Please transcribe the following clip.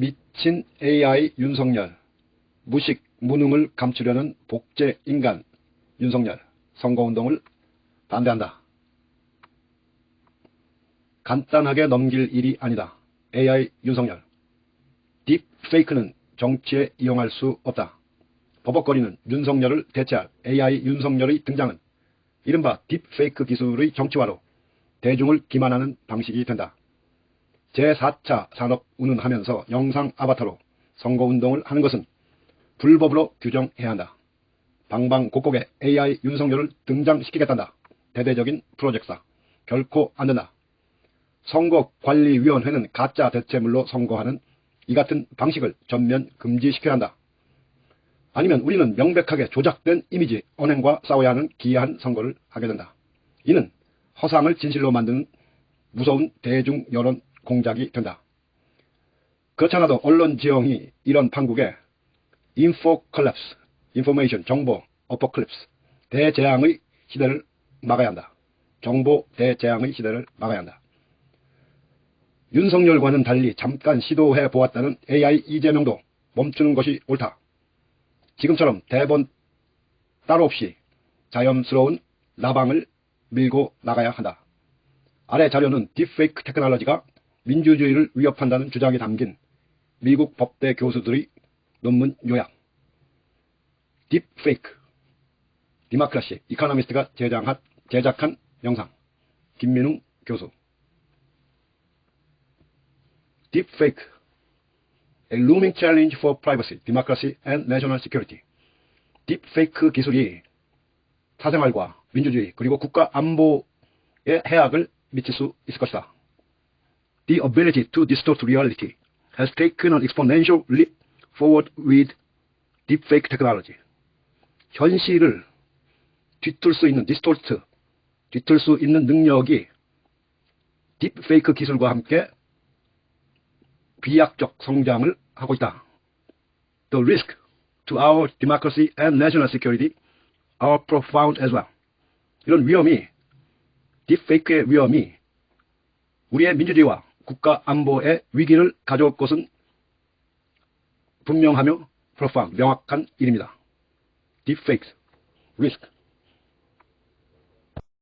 미친 AI 윤석열, 무식, 무능을 감추려는 복제 인간 윤석열, 선거운동을 반대한다. 간단하게 넘길 일이 아니다. AI 윤석열. 딥 페이크는 정치에 이용할 수 없다. 버벅거리는 윤석열을 대체할 AI 윤석열의 등장은 이른바 딥페이크 기술의 정치화로 대중을 기만하는 방식이 된다. 제4차 산업 운운하면서 영상 아바타로 선거운동을 하는 것은 불법으로 규정해야 한다. 방방곡곡에 AI 윤석열을 등장시키겠단다. 대대적인 프로젝트다. 결코 안 된다. 선거관리위원회는 가짜 대체물로 선거하는 이 같은 방식을 전면 금지시켜야 한다. 아니면 우리는 명백하게 조작된 이미지, 언행과 싸워야 하는 기이한 선거를 하게 된다. 이는 허상을 진실로 만드는 무서운 대중 여론 공작이 된다. 그렇잖아도 언론 지형이 이런 판국에 인포 컬랩스, 인포메이션, 정보, 어퍼 클립스, 대재앙의 시대를 막아야 한다. 정보 대재앙의 시대를 막아야 한다. 윤석열과는 달리 잠깐 시도해 보았다는 AI 이재명도 멈추는 것이 옳다. 지금처럼 대본 따로 없이 자연스러운 라방을 밀고 나가야 한다. 아래 자료는 딥페이크 테크놀로지가 민주주의를 위협한다는 주장이 담긴 미국 법대 교수들의 논문 요약. 딥페이크, 디마크라시, 이카노미스트가 제작한, 제작한 영상. 김민웅 교수. 딥페이크, A looming challenge for privacy, democracy and national security. 딥페이크 기술이 사생활과 민주주의 그리고 국가 안보에 해악을 미칠 수 있을 것이다. The ability to distort reality has taken an exponential leap forward with deepfake technology. 현실을 뒤틀 수 있는 디스톨트, 뒤틀 수 있는 능력이 딥페이크 기술과 함께 비약적 성장을 하고 있다. The risk to our democracy and national security are profound as well. 이런 위험이, 딥페이크의 위험이 우리의 민주주의와 국가 안보에 위기를 가져올 것은 분명하며 profound, 명확한 일입니다. 딥페이크, 리스크.